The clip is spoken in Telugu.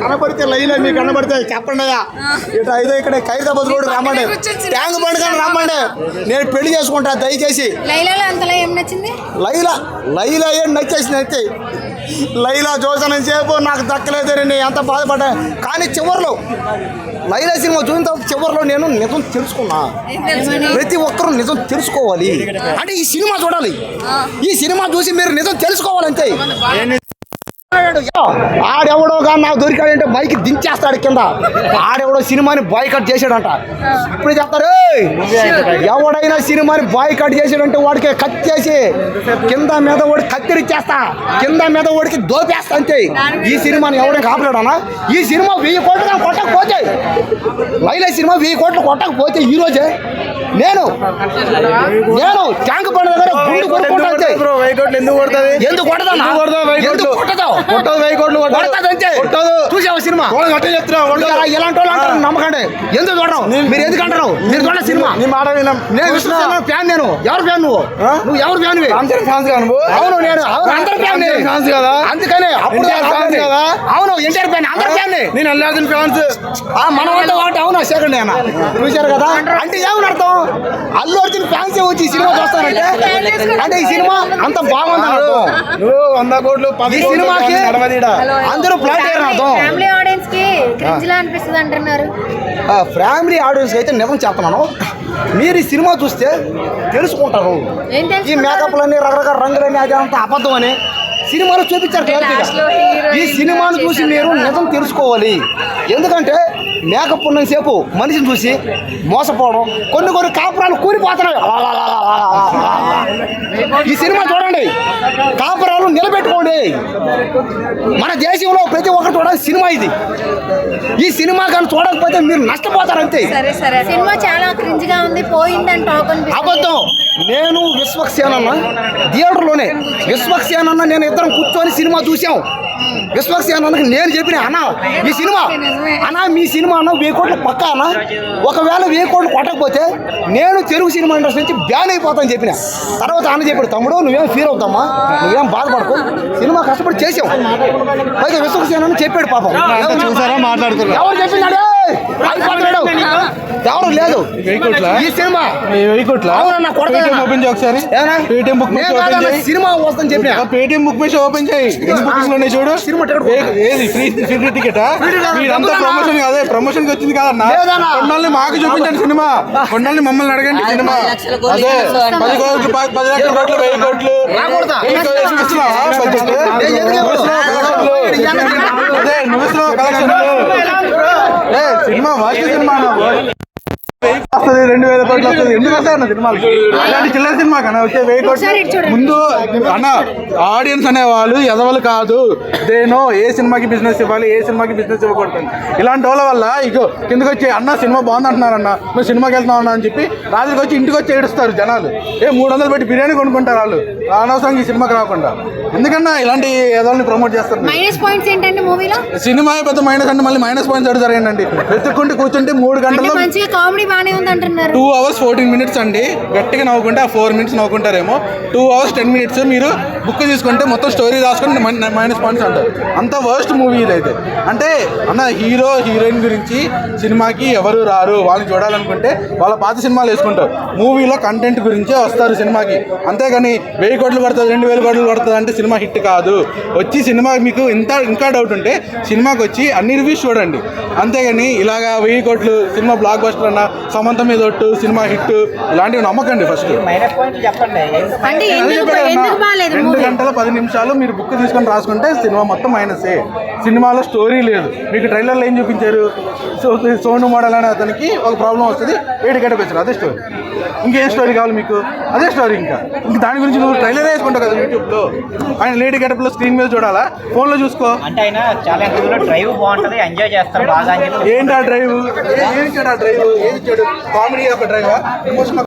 కనబడితే లైన్ మీకు కనబడితే చెప్పండి అయ్యా. ఇటు అయితే ఇక్కడ ఖైరదాబాద్ రోడ్ రమ్మండి. ట్యాంక్ బండ్ కానీ రమ్మండి. నేను పెళ్ళి చేసుకుంటా దయచేసి. లైలా లైలా ఏం నచ్చేసింది అయితే? లైలా చూసాను సేపు నాకు దక్కలేదని నేను ఎంత బాధపడ్డా. కానీ చివరిలో లైలా సినిమా చూసిన తర్వాత చివరిలో నేను నిజం తెలుసుకున్నా? ప్రతి ఒక్కరూ నిజం తెలుసుకోవాలి. అంటే ఈ సినిమా చూడాలి. ఈ సినిమా చూసి మీరు నిజం తెలుసుకోవాలంతే. ఆడెవడో కానీ నాకు దొరికాడంటే బైక్ దించేస్తాడు కింద. ఆడెవడో సినిమాని బాయ్ కట్ చేశాడంట. ఇప్పుడు చెప్తారు "ఏయ్, ఎవడైనా సినిమాని బాయ్ కట్ చేశాడంటే వాడికి కత్తేసి కింద మీద వాడి కత్తిరిచ్చేస్తా కింద మీద వాడికి దోపేస్తా అంతే. ఈ సినిమాని ఎవడైనా కాపలేడానా ఈ సినిమా వెయ్యి కోట్లు కానీ కొట్టకపోతే లైలా సినిమా వెయ్యి కోట్లు కొట్టకపోతే ఈ రోజే నేను నేను ట్యాంక్ బండ్ దగ్గర గుండు ఎందుకు ఎందుకు కొడతావు? కొట్టదు వెయ్యి కోట్లు కొట్టదు. అంతే. కొట్టదు. చూసావా సినిమా? అట్టే చెప్తున్నా ఇలాంటి వాళ్ళు అంటారు నమ్మకండి. ఎందుకు చూడడం మీరు ఎందుకు అంటారు? మీరు చూడ సినిమా. నీ మాట వినం. నేను విశ్వసేన ఫ్యాన్ నేను. ఎవరు ఫ్యాన్ నువ్వు? నువ్వు ఎవరు ఫ్యాన్ ఫ్యాన్స్ కదా నువ్వు. అవును నేను అందరు ఫ్యాన్ ఫ్యాన్స్ కదా? అందుకనే అప్పుడు ఫ్యాన్స్ ఫ్యాన్ కదా? అవును ఎన్టీఆర్ ఫ్యాన్ అందరు ఫ్యాన్ నేను అల్లాదిన్ ఫ్యాన్స్. ఆ మనం అంటే ఒకటి అవునా సెకండ్ నేను చూశారు కదా? అంటే ఏమని అర్థం? అల్లు అర్జున్ ఫ్యాన్స్ వచ్చి ఈ సినిమా చూస్తారంటే? అంటే ఈ సినిమా అంత అర్థం. నువ్వు వంద కోట్లు పది ఈ సినిమాకి నడవదీడా? అందరూ ప్లాట్ ఫ్యామిలీ ఆడియన్స్కి క్రింజ్ లా అనిపిస్తుంది అంటున్నారు. ఆ, ఫ్యామిలీ ఆడియన్స్ అయితే నిజం చెప్తున్నాను. మీరు ఈ సినిమా చూస్తే తెలుసుకుంటారు. ఈ? మేకప్లన్నీ రకరకాల రంగులన్నీ అది అంతా అబద్ధం అని సినిమాలో చూపించారు క్లారిటీగా. ఈ సినిమాను చూసి మీరు నిజం తెలుసుకోవాలి. ఎందుకంటే మేకప్ ఉన్నంతసేపు మనిషిని చూసి మోసపోవడం కొన్ని కొన్ని కాపురాలు కూలిపోతున్నాయి. ఈ సినిమా చూడండి కాపురాలు నిలబెట్టుకోండి మన దేశంలో ప్రతి ఒక్కరు చూడాలి సినిమా ఇది. ఈ సినిమా కానీ చూడకపోతే మీరు నష్టపోతారు అంతే. సరే సరే. సినిమా చాలా క్రింజ్గా ఉంది పోయిందని టాక్ అబద్ధం. నేను విశ్వక్సేనన్న థియేటర్లోనే విశ్వక్సేనన్న నేను ఇద్దరం కూర్చొని సినిమా చూసాం విశ్వక్సేనన్నకి నేను చెప్పిన అన్న ఈ సినిమా అన్న మీ సినిమా అన్న వెయ్యి కోట్లు పక్క అన్న. ఒకవేళ వెయ్యి కోట్లు కొట్టకపోతే నేను తెలుగు సినిమా ఇండస్ట్రీ నుంచి బ్యాన్ అయిపోతాను చెప్పిన. తర్వాత అన్న చెప్పాడు తమ్ముడు నువ్వేం ఫీల్ అవుతామా నువ్వేం బాధపడకు. సినిమా కష్టపడి చేసాం పైగా విశ్వక్సేనన్న చెప్పాడు పాపం. ఎవరు చెప్పినాడే? అయిపోతున్నాడు ఎవరు? లేదు. ఈ సినిమా. ఓపెన్ చేయి ఒకసారి. ఏనా? పేటిఎం బుక్ సినిమా వస్తుందని చెప్పిన? పేటిఎం బుక్ మీద ఓపెన్ చేయి. బుకింగ్లు ఉన్నాయి చూడు. సినిమా టికెట్ ఏ- ఏది? Free free ticket? మీరంతా? ప్రమోషన్ కాదే ప్రమోషన్కి వచ్చింది కాదన్నా. కొన్నాళ్ళని మాకు చూపించండి సినిమా. కొన్నాళ్ళని మమ్మల్ని అడగండి సినిమా. అదే పది కోట్లు పది లక్షల కోట్లు వెయ్యి కోట్లు? అదే నువ్వు ఇస్తున్నావా collections? ఏ సినిమా వాచి సినిమా వెయ్యి వస్తుంది రెండు వేల కోట్లు వస్తుంది. ఎందుకు వస్తాయి అన్న సినిమాలు? చిల్లర సినిమా కన్నా వచ్చే వెయ్యి కోట్లు. ముందు అన్న ఆడియన్స్ అనేవాళ్ళు ఎదవలు కాదు. దేనో ఏ సినిమాకి బిజినెస్ ఇవ్వాలి ఏ సినిమాకి బిజినెస్ ఇవ్వకూడదు. ఇలాంటి వాళ్ళ వల్ల ఇగో కిందకి వచ్చి అన్న సినిమా బాగుంది అంటున్నారన్న మేము సినిమాకి వెళ్తున్నాం అన్న అని చెప్పి రాత్రికి వచ్చి ఇంటికి వచ్చి ఏడుస్తారు జనాలు. ఏ మూడు వందలు పెట్టి బిర్యానీ కొనుక్కుంటారు వాళ్ళు. అనవసరంగా ఈ సినిమాకి రాకుండా. ఎందుకన్నా ఇలాంటి ఎదవల్ని ప్రమోట్ చేస్తారు? మీరు? మైనస్ పాయింట్స్ ఏంటండి మూవీలో సినిమా పెద్ద మైనస్ అంటే మళ్ళీ మైనస్ పాయింట్స్ అడుగుతారు ఏంటండి? వెతుక్కుంటే కూర్చుంటే మూడు అంటే గంటల్లో మంచిగా కామెడీ బాగానే ఉంది అంటున్నారు టూ అవర్స్ ఫోర్టీన్ మినిట్స్ అండి. గట్టిగా నవ్వుకుంటే ఆ ఫోర్ మినిట్స్ నవ్వుకుంటారేమో. టూ అవర్స్ టెన్ మినిట్స్ మీరు బుక్ తీసుకుంటే మొత్తం స్టోరీ రాసుకొని మైనస్ పాయింట్స్ అంటారు. అంత వర్స్ట్ మూవీ ఇదైతే అంటే అన్న హీరో హీరోయిన్ గురించి సినిమాకి ఎవరు రారు వాళ్ళని చూడాలనుకుంటే వాళ్ళ పాత సినిమాలు వేసుకుంటారు. మూవీలో కంటెంట్ గురించే వస్తారు సినిమాకి. అంతేగాని వెయ్యి కోట్లు పడుతుంది రెండు వేల కోట్లు పడుతుంది అంటే సినిమా హిట్ కాదు. వచ్చి సినిమా మీకు ఇంత ఇంకా డౌట్ ఉంటే సినిమాకి వచ్చి అన్ని రివ్యూస్ చూడండి. అంతేగాని ఇలాగా వెయ్యి కోట్లు సినిమా బ్లాక్ బస్టర్ అన్న సమంతం మీద ఒట్టు సినిమా హిట్ ఇలాంటివి నమ్మకండి ఫస్ట్. రెండు గంటల పది నిమిషాలు మీరు బుక్ తీసుకొని రాసుకుంటే సినిమా మొత్తం మైనసే సినిమాలో స్టోరీ లేదు. మీకు ట్రైలర్లో ఏం చూపించారు? సో సోను మోడల్ అనే అతనికి ఒక ప్రాబ్లం వస్తుంది. ఏడు గంట పెంచారు అదే స్టోరీ ఇంకేం స్టోరీ కావాలి మీకు? అదే స్టోరీ ఇంకా. ఇంక దాని గురించి నువ్వు ట్రైలర్ వేసుకుంటావు కదా యూట్యూబ్లో ఆయన లేడీ గెటప్లో స్క్రీన్ మీద చూడాలా? ఫోన్లో చూసుకో. అంటే ఆయన చాలా డ్రైవ్ బాగుంటది ఎంజాయ్ చేస్తారు బాగా ఏంటి ఆ డ్రైవ్ ఏంటి ఆ డ్రైవ్ ఏది ఇచ్చాడు కామెడీ ఒక డ్రైవర్. ఎమోషన్